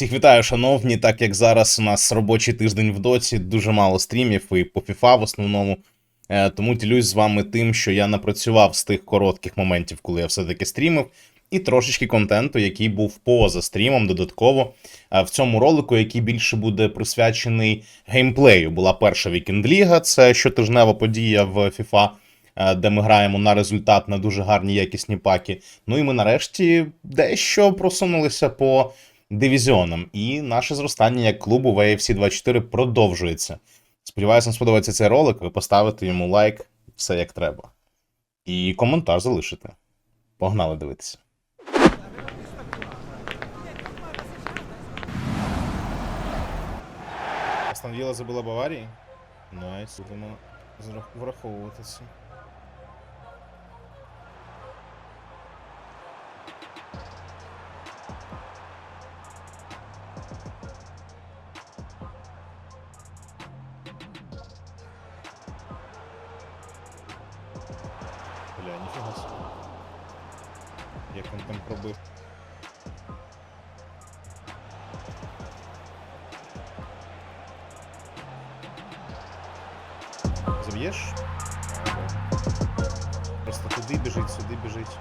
Всіх вітаю, шановні. Так як зараз у нас робочий тиждень в доці, дуже мало стрімів і по FIFA в основному. Е, Тому ділюсь з вами тим, що я напрацював з тих коротких моментів, коли я все-таки стрімив, і трошечки контенту, який був поза стрімом, додатково е, в цьому ролику, який більше буде присвячений геймплею. Була перша вікенд-ліга, це щотижнева подія в FIFA, е, де ми граємо на результат на дуже гарні якісні паки. Ну і ми нарешті дещо просунулися по дивізіонам. І наше зростання як клубу в AFC 24 продовжується. Сподіваюся, вам сподобається цей ролик. Ви поставите йому лайк, все як треба. І коментар залишите. Погнали дивитися. Астон Вілла забила Баварії? Найс, будемо зрах- Як він там пробив. Заб'єш? Просто туди біжить, сюди біжить.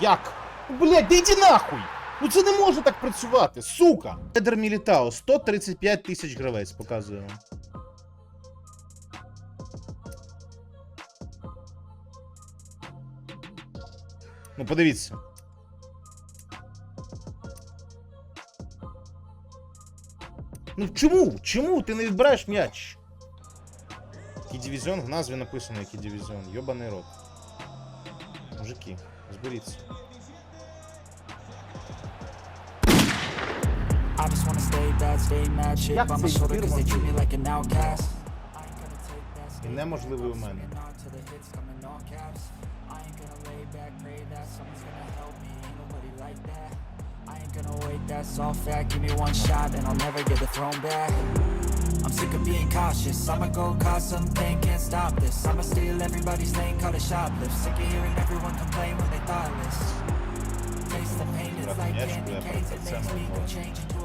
Як? Блять, да йди нахуй! Ну це не може так працювати, сука! Едер Мілітао, 135 тисяч гравець, показую вам. Ну, подивіться. Ну чому? Чому ти не відбираєш м'яч? Який дивізіон? В назві написано, який дивізіон. Йобаний рот. Мужики, зберіться. stay bad, stay mad, shit Як by my цей shoulder cause they збір treat me like an outcast. I ain't gonna take that І skate неможливий у мене. singing on till the hits coming all caps. I ain't gonna lay back, pray that someone's gonna help me, ain't nobody like that. I ain't gonna wait, that's all fact. Give me one shot and I'll never get the throne back. I'm sick of being cautious. I'ma go cause something, can't stop this. I'ma steal everybody's lane, call it shoplift. Sick of hearing everyone complain when they thoughtless. Taste the pain, it's like я ж candy бля, canes. про It це makes me go мовив. change into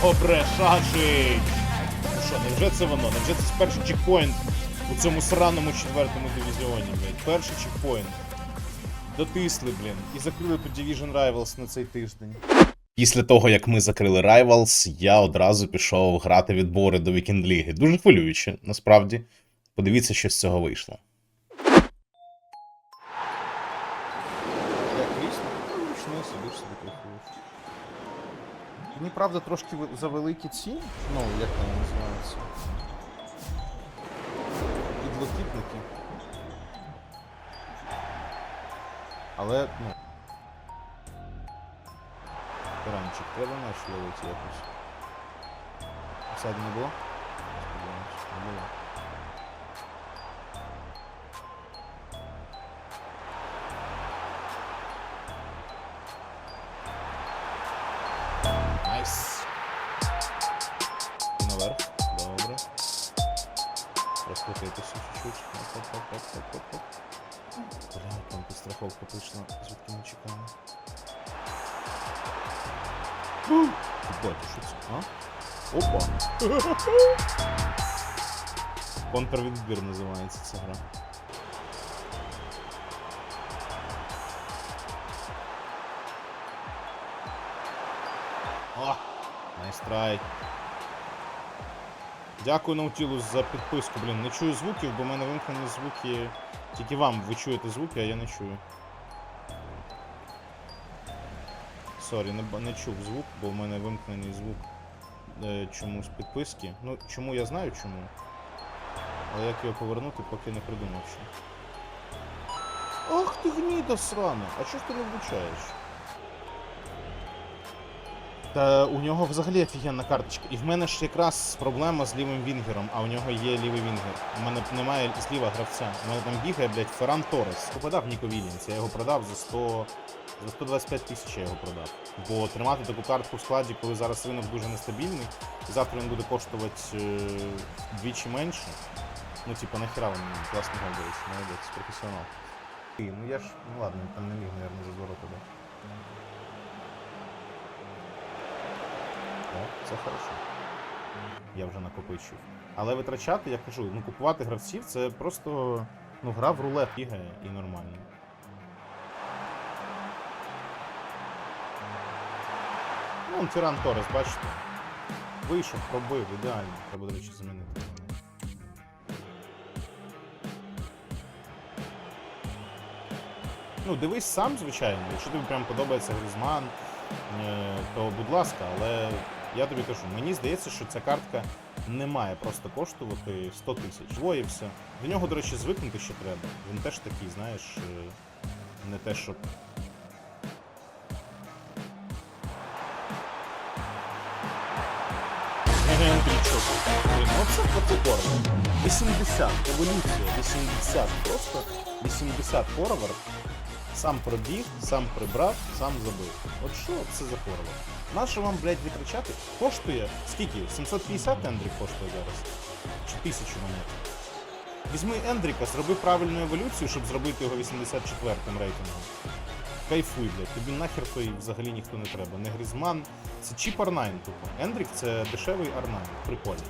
Шачить! Ну що, невже це воно? Невже це перший чекпоінт у цьому сраному четвертому дивізіоні, блядь? Перший чекпоінт. Дотисли, блін, і закрили тут Division Rivals на цей тиждень. Після того, як ми закрили Rivals, я одразу пішов грати відбори до Вікенд Ліги. Дуже хвилююче, насправді. Подивіться, що з цього вийшло. Як? Ручне сидиш собі кайфуєш. Мені правда трошки за великі ці, ну як вони називаються. Підлокітники. Але, ну. Таранчик, треба наш ловити якось. Осади не було? Не було. Розкрутитися чуть-чуть. Оп, оп, оп, оп, оп, оп. Бля, там підстраховка прийшла, звідки ми чекаємо. Ебать, що це? А? Опа! Контрвідбір називається ця гра. О! Найстрайк. Дякую Наутілус за підписку. Блін, не чую звуків, бо в мене вимкнені звуки. Тільки вам ви чуєте звуки, а я не чую. Сорі, не, не чув звук, бо в мене вимкнений звук е, чомусь підписки. Ну, чому я знаю чому. Але як його повернути, поки не придумав ще. Ах ти гніда срана! А чого ж ти не влучаєш? Та у нього взагалі офігенна карточка. І в мене ж якраз проблема з лівим вінгером, а у нього є лівий вінгер. У мене немає зліва гравця. У мене там бігає, блядь, Ферран Торрес. Попадав Ніко Вільямс, я його продав за 100... За 125 тисяч я його продав. Бо тримати таку картку в складі, коли зараз ринок дуже нестабільний, завтра він буде коштувати е, вдвічі менше. Ну, типа, нахера він класний гол, до речі, молодець, професіонал. Ну я ж, ну ладно, там не міг, наверное, за ворота це хорошо. Я вже накопичив. Але витрачати, я кажу, ну купувати гравців це просто ну, гра в рулет бігає і нормально. Ну, он Ферран Торрес, бачите. Вийшов, пробив, ідеально. Треба, до речі, замінити. Ну, дивись сам, звичайно. Якщо тобі прям подобається Грізман, е, то будь ласка, але я тобі кажу, мені здається, що ця картка не має просто коштувати 100 тисяч. Двоївся. До нього, до речі, звикнути ще треба. Він теж такий, знаєш, е, не те, що. Андрійчук. Ну це протикорно. 80, еволюція, 80, просто 80 форвард. Сам пробіг, сам прибрав, сам забив. От що це за форвард? Нащо вам, блядь, витрачати? Коштує скільки? 750 Ендрік коштує зараз? Чи 1000 монет? Візьми Ендріка, зроби правильну еволюцію, щоб зробити його 84-м рейтингом. Кайфуй, блядь, тобі нахер той взагалі ніхто не треба. Не Грізман, це чіп R9 тупо. Ендрік це дешевий R9, прикольно.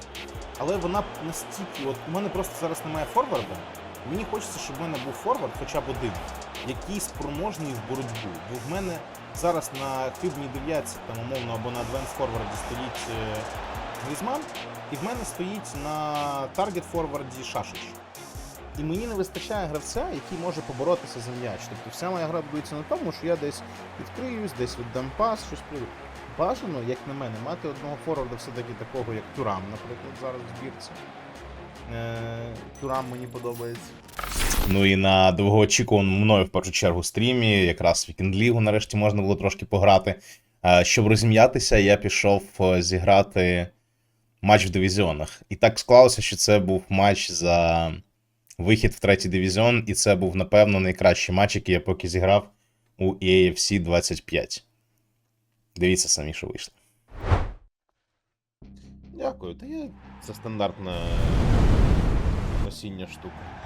Але вона настільки. От у мене просто зараз немає форварда. Мені хочеться, щоб в мене був форвард хоча б один, який спроможний в боротьбу. Бо в мене зараз на хибній дев'ятці, там умовно, або на адвенс форварді стоїть е, Грізман, і в мене стоїть на таргет форварді Шашич. І мені не вистачає гравця, який може поборотися за м'яч. Тобто вся моя гра будується на тому, що я десь відкриюсь, десь віддам пас, щось прийду. Бажано, як на мене, мати одного форварда все-таки такого, як Турам, наприклад, зараз в збірці. Е, Турам мені подобається. Ну і на довгоочікуваному мною в першу чергу стрімі, якраз Вікенд Лігу нарешті можна було трошки пограти. Е, Щоб розім'ятися, я пішов е, зіграти матч в дивізіонах. І так склалося, що це був матч за вихід в третій дивізіон, і це був, напевно, найкращий матч, який я поки зіграв у EAFC 25. Дивіться самі, що вийшло. Дякую, та я це стандартна осіння штука.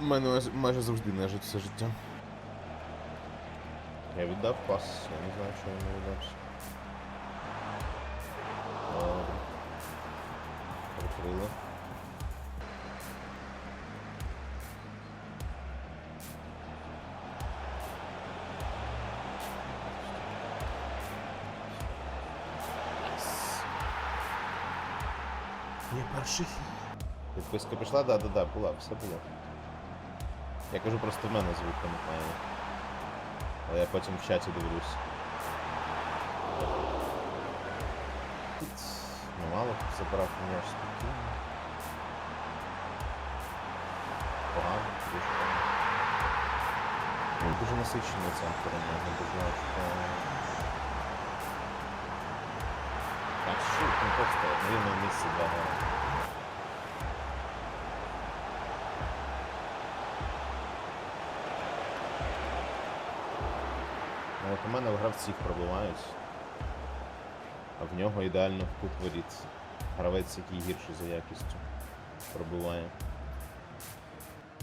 У мене майже завжди нежить все життя. Я віддав пас, я не знаю, що я не віддався. Добре. Прикрили. Я перший. Підписка пішла? Да, да, да, була, все було. Я кажу, просто в мене звук пам'ятає. Але я потім в чаті дивлюсь. Ну, мало забрав мені аж спокійно. Погано, дуже погано. Ну, дуже насичений центр, можна дуже важко. Так, що не просто на місце для от у мене в гравців пробивають, а в нього ідеально в кут воріт. Гравець, який гірший за якістю, пробиває.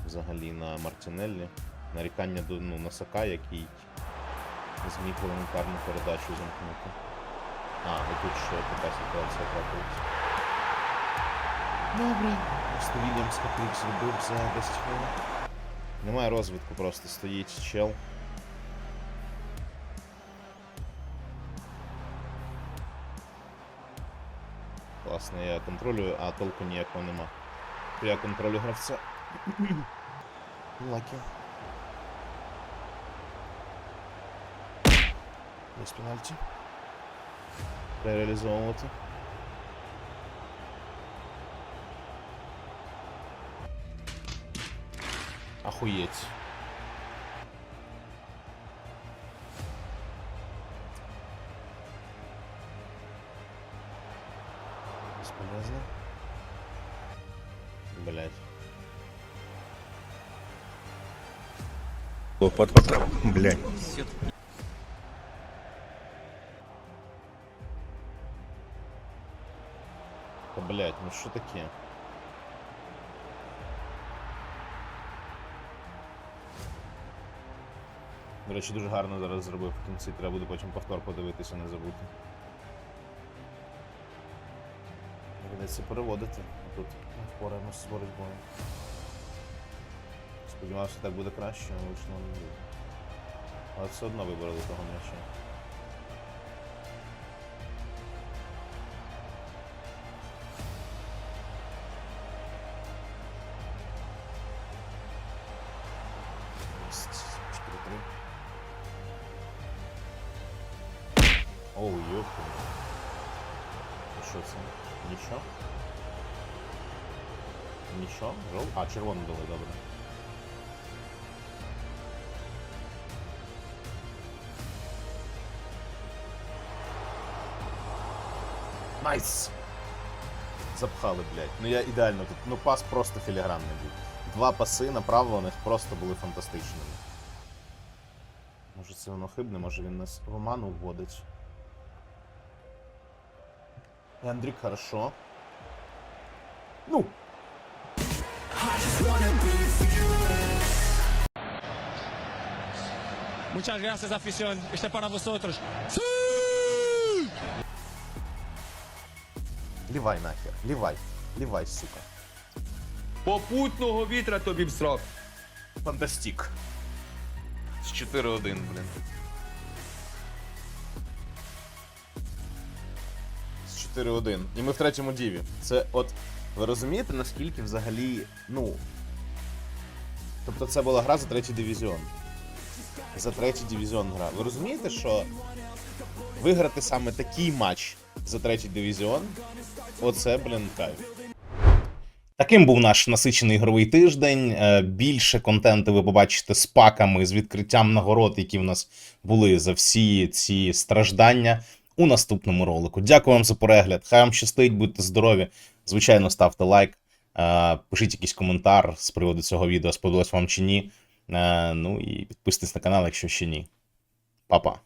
Взагалі на Мартінеллі. Нарікання до ну, на Сака, який зміг елементарну передачу замкнути. А, і тут ще така ситуація трапилась. Добре. Просто Вільямс Каплік зробив за 10 хвилин. Немає розвитку, просто стоїть чел. Класно, я контролюю, а толку ніякого нема. Я контролю гравця. Лакі. Ось пенальті. Реалізовувати. Охуєть. Бесполезно. Блять. Под, под. Блядь. Блять, ну що таке? До речі, дуже гарно зараз зробив в кінці. Треба буде потім повтор подивитися, не забути. Доведеться переводити. Тут впораємося з боротьбою. Сподівався, так буде краще, але вийшло не буде. Але все одно вибрали того м'яча. Єсть. 4-3. Оу, йопу. І Що це? Нічого? Нічого? Жов? А, червону дали, добре. Найс! Запхали, блядь. Ну я ідеально тут. Ну пас просто філігранний був. Два паси направо у них просто були фантастичними. Може це воно хибне, може він нас в оману вводить. І Андрік хорошо. Ну! Muchas gracias, afición. Este para vosotros. Лівай нахер, лівай, лівай, сука. Попутного вітра тобі в срок. Фантастик. З 4-1, блін. 4-1. І ми в третьому діві. Це от. Ви розумієте, наскільки взагалі. Ну. Тобто це була гра за третій дивізіон. За третій дивізіон гра. Ви розумієте, що виграти саме такий матч за третій дивізіон. Оце, блін, кайф. Таким був наш насичений ігровий тиждень. Е, Більше контенту ви побачите з паками, з відкриттям нагород, які в нас були за всі ці страждання у наступному ролику. Дякую вам за перегляд. Хай вам щастить, будьте здорові. Звичайно, ставте лайк, е, пишіть якийсь коментар з приводу цього відео, сподобалось вам чи ні. Е, Ну і підписуйтесь на канал, якщо ще ні. Па-па.